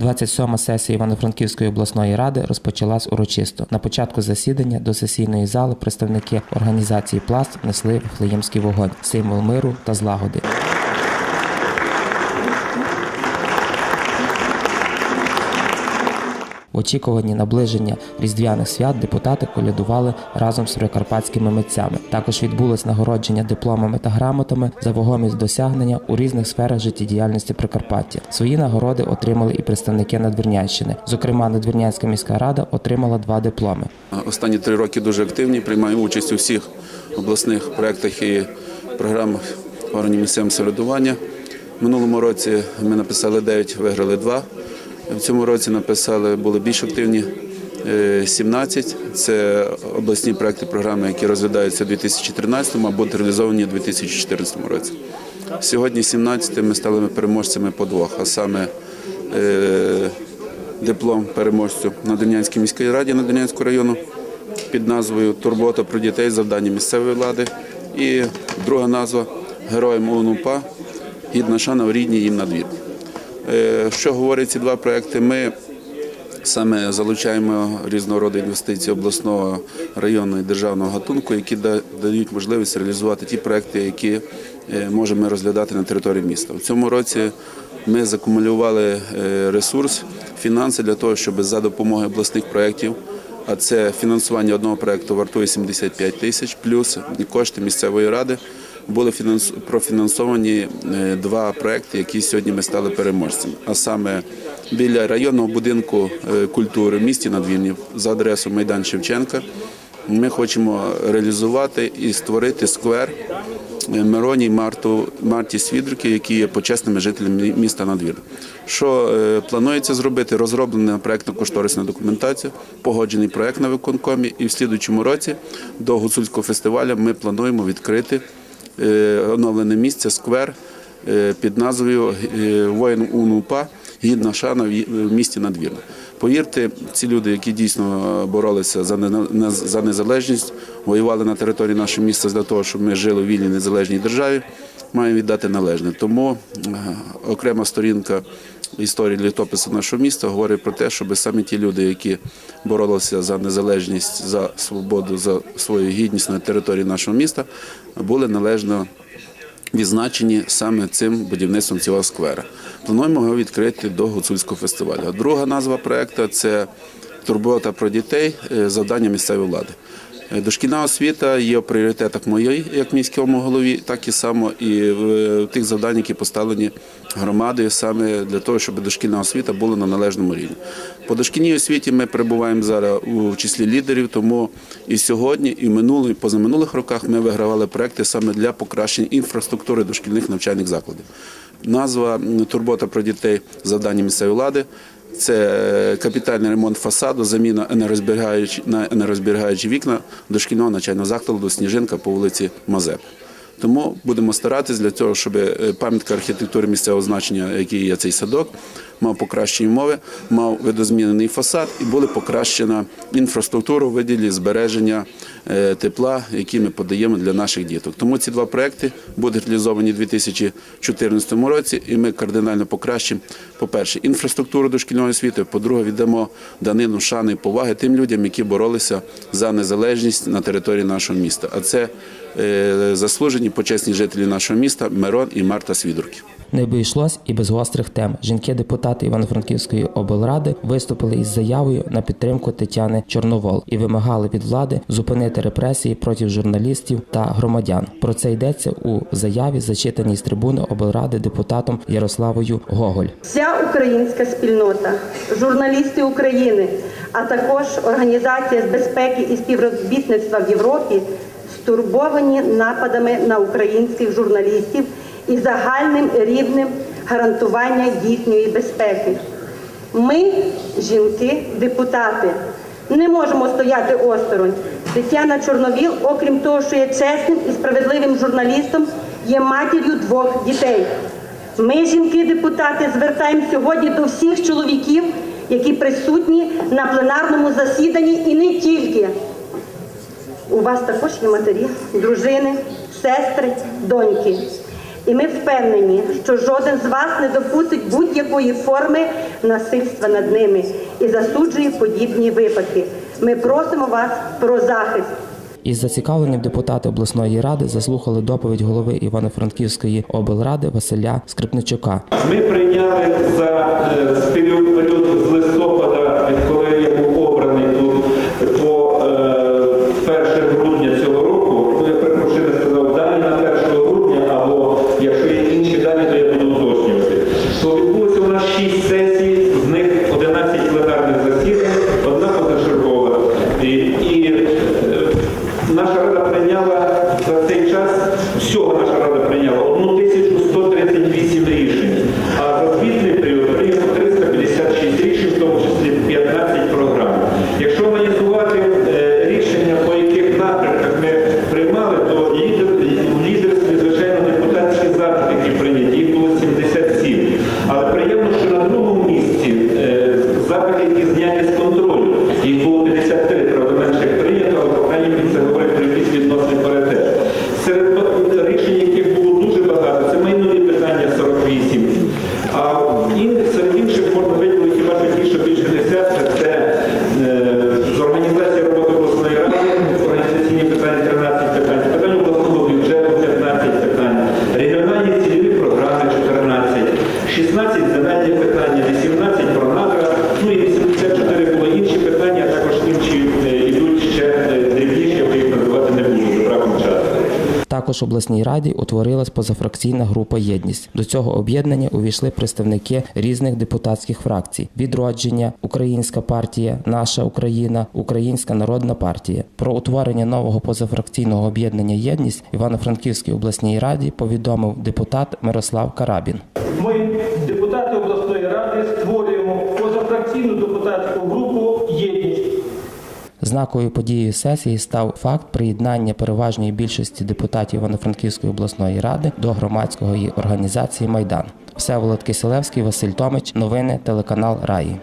27-ма сесія Івано-Франківської обласної ради розпочалась урочисто. На початку засідання до сесійної зали представники організації Пласт внесли Вифлеємський вогонь, символ миру та злагоди. В очікуванні наближення різдвяних свят депутати колядували разом з прикарпатськими митцями. Також відбулось нагородження дипломами та грамотами за вагомі досягнення у різних сферах життєдіяльності Прикарпаття. Свої нагороди отримали і представники Надвірнянщини. Зокрема, Надвірнянська міська рада отримала два дипломи. Останні три роки дуже активні, приймаю участь у всіх обласних проєктах і програмах органів місцевого самоврядування. Минулому році ми написали 9, виграли 2. В цьому році написали, були більш активні е, 17. Це обласні проекти програми, які розглядаються у 2013 або будуть реалізовані у 2014 році. Сьогодні 17 ми стали переможцями по двох, а саме е, диплом переможцю на Донянській міській раді на Надвірнянського району під назвою Турбота про дітей завдання місцевої влади. І друга назва Героям ОНУПА гідна шана в рідній їм надвір. Е, Що говорять ці два проекти? Ми саме залучаємо різного роду інвестиції обласного районного і державного гатунку, які дають можливість реалізувати ті проекти, які е, можемо розглядати на території міста. У цьому році ми закумулювали е, ресурс, фінанси для того, щоб за допомогою обласних проєктів, а це фінансування одного проєкту вартує 75 тисяч, плюс кошти місцевої ради. Були фінанс- профінансовані е, два проекти, які сьогодні ми стали переможцями. А саме біля районного будинку е, культури в місті Надвірні за адресою Майдан Шевченка. Ми хочемо реалізувати і створити сквер е, Мироні Марту Марті Свідруки, які є почесними жителями міста Надвірна. Що планується зробити? Розроблена проектно-кошторисна документація, погоджений проект на виконкомі, і в слідуючому році до гуцульського фестивалю ми плануємо відкрити оновлене місце сквер е, під назвою е, Воїн УНУПА гідна шана в місті Надвірна. Повірте, ці люди, які дійсно боролися за незалежність, воювали на території нашого міста для того, щоб ми жили в вільній незалежній державі, маємо віддати належне. Тому е, окрема сторінка історії літопису нашого міста говорить про те, щоб саме ті люди, які боролися за незалежність, за свободу, за свою гідність на території нашого міста, були належно відзначені саме цим будівництвом цього сквера. Плануємо його відкрити до гуцульського фестивалю. Друга назва проекту це турбота про дітей, е, завдання місцевої влади. Е, Дошкільна освіта є в пріоритетах моєї, як міському голові, так і само і в тих завдань, які поставлені громадою саме для того, щоб дошкільна освіта була на належному рівні. По дошкільній освіті ми перебуваємо зараз у числі лідерів, тому і сьогодні, і в минулих, і позаминулих роках ми вигравали проекти саме для покращення інфраструктури дошкільних навчальних закладів. Назва Турбота про дітей завдання місцевої влади. Це е, капітальний ремонт фасаду, заміна енергозберігаючі на енергозберігаючі вікна дошкільного навчального закладу Сніжинка по вулиці Мазеп. Тому будемо старатись для того, щоб е, пам'ятка архітектури місцевого значення, який є цей садок, мав покращені умови, мав видозмінений фасад і була покращена інфраструктура у виділі збереження е, тепла, які ми подаємо для наших діток. Тому ці два проекти будуть реалізовані у 2014 році, і ми кардинально покращимо, по-перше, інфраструктуру дошкільної освіти, по-друге, віддамо данину шани і поваги тим людям, які боролися за незалежність на території нашого міста. А це е, заслужені почесні жителі нашого міста Мирон і Марта Свідурки. Не обійшлось і без гострих тем. Жінки-депутати Івано-Франківської облради виступили із заявою на підтримку Тетяни Чорновол і вимагали від влади зупинити репресії проти журналістів та громадян. Про це йдеться у заяві, зачитаній з трибуни облради депутатом Ярославою Гоголь. Вся українська спільнота, журналісти України, а також Організація з безпеки і співробітництва в Європі стурбовані нападами на українських журналістів і загальним рівнем гарантування їхньої безпеки. Ми, жінки, депутати, не можемо стояти осторонь. Тетяна Чорновіл, окрім того, що є чесним і справедливим журналістом, є матір'ю двох дітей. Ми, жінки-депутати, звертаємо сьогодні до всіх чоловіків, які присутні на пленарному засіданні, і не тільки. У вас також є матері, дружини, сестри, доньки. І ми впевнені, що жоден з вас не допустить будь-якої форми насильства над ними і засуджує подібні випадки. Ми просимо вас про захист. Із зацікавленням депутати обласної ради заслухали доповідь голови Івано-Франківської облради Василя Скрипничука. Ми прийняли за Також в обласній раді утворилась позафракційна група Єдність. До цього об'єднання увійшли представники різних депутатських фракцій: відродження, Українська партія, Наша Україна, Українська Народна партія. Про утворення нового позафракційного об'єднання Єдність Івано-Франківській обласній раді повідомив депутат Мирослав Карабін. Ми, депутати обласної ради, створюємо позафракційну депутатську групу Єдність. Знаковою подією сесії став факт приєднання переважної більшості депутатів Івано-Франківської обласної ради до громадської організації Майдан. Всеволод Киселевський, Василь Томич. Новини телеканал Раї.